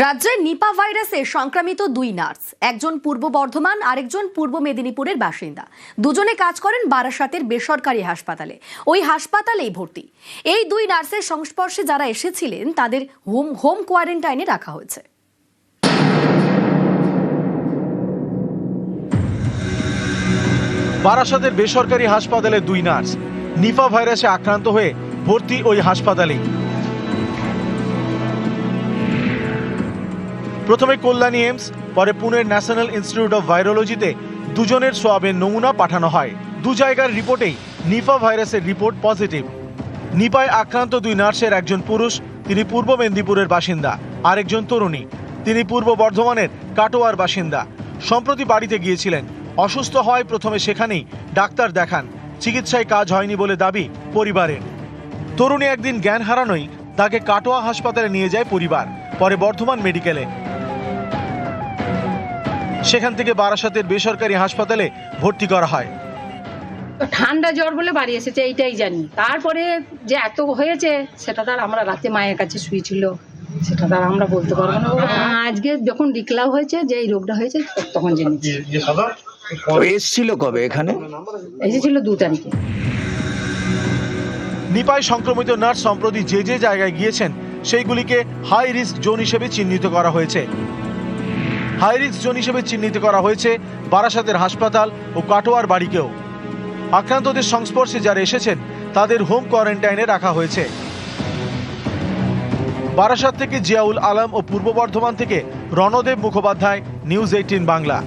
রাজ্যে নিপা ভাইরাসে সংক্রামিত দুই নার্স, একজন পূর্ব বর্ধমান, আরেকজন পূর্ব মেদিনীপুরের বাসিন্দা। দুজনে কাজ করেন বারাসাতের বেসরকারি হাসপাতালে। ওই হাসপাতালেই ভর্তি। এই দুই নার্সের সংস্পর্শে যারা এসেছিলেন, তাদের হোম হোম কোয়ারেন্টাইনে রাখা হয়েছে। বারাসাতের বেসরকারি হাসপাতালে দুই নার্স। নিপা ভাইরাসে আক্রান্ত হয়ে ভর্তি ওই হাসপাতালেই। প্রথমে কল্যাণী এমস পরে পুনের ন্যাশনাল ইনস্টিটিউট অফ ভাইরোলজিতে দুজনের সোয়াবের নমুনা পাঠানো হয়। দু জায়গার রিপোর্টেই নিফা ভাইরাসের রিপোর্ট পজিটিভ। নিপায় আক্রান্ত দুই নার্সের একজন পুরুষ, তিনি পূর্ব মেদিনীপুরের বাসিন্দা। আরেকজন তরুণী, তিনি পূর্ব বর্ধমানের কাটোয়ার বাসিন্দা। সম্প্রতি বাড়িতে গিয়েছিলেন। অসুস্থ হয় প্রথমে সেখানেই ডাক্তার দেখান। চিকিৎসায় কাজ হয়নি বলে দাবি পরিবারের। তরুণী একদিন জ্ঞান হারানোই তাকে কাটোয়া হাসপাতালে নিয়ে যায় পরিবার। পরে বর্ধমান মেডিকেলে সেখান থেকে বারাসাতের বেসরকারি হাসপাতালে ভর্তি করা হয়। ঠান্ডা জ্বর বলে বাড়ি এসেছে এইটাই জানি। তারপরে যে এত হয়েছে সেটা তার আমরা রাতে মায়ের কাছে শুয়েছিল সেটা তার আমরা বলতে পারব না। আজকে যখন ডিক্লার হয়েছে যে এই রোগটা হয়েছে তখন জেনেছি ও এসছিল কবে এখানে? এসেছিল দু তারিখে। নিপায় সংক্রমিত নার্স সম্প্রতি যে যে জায়গায় গিয়েছেন সেইগুলিকে হাই রিস্ক জোন হিসেবে চিহ্নিত করা হয়েছে। হাই রিস্ক জোন হিসেবে চিহ্নিত করা হয়েছে বারাসাতের হাসপাতাল ও কাটোয়ার বাড়িকেও। আক্রান্তদের সংস্পর্শে যারা এসেছেন, তাদের হোম কোয়ারেন্টাইনে রাখা হয়েছে। বারাসাত থেকে জিয়াউল আলম ও পূর্ব বর্ধমান থেকে রণদেব মুখোপাধ্যায়, নিউজ এইটিন বাংলা।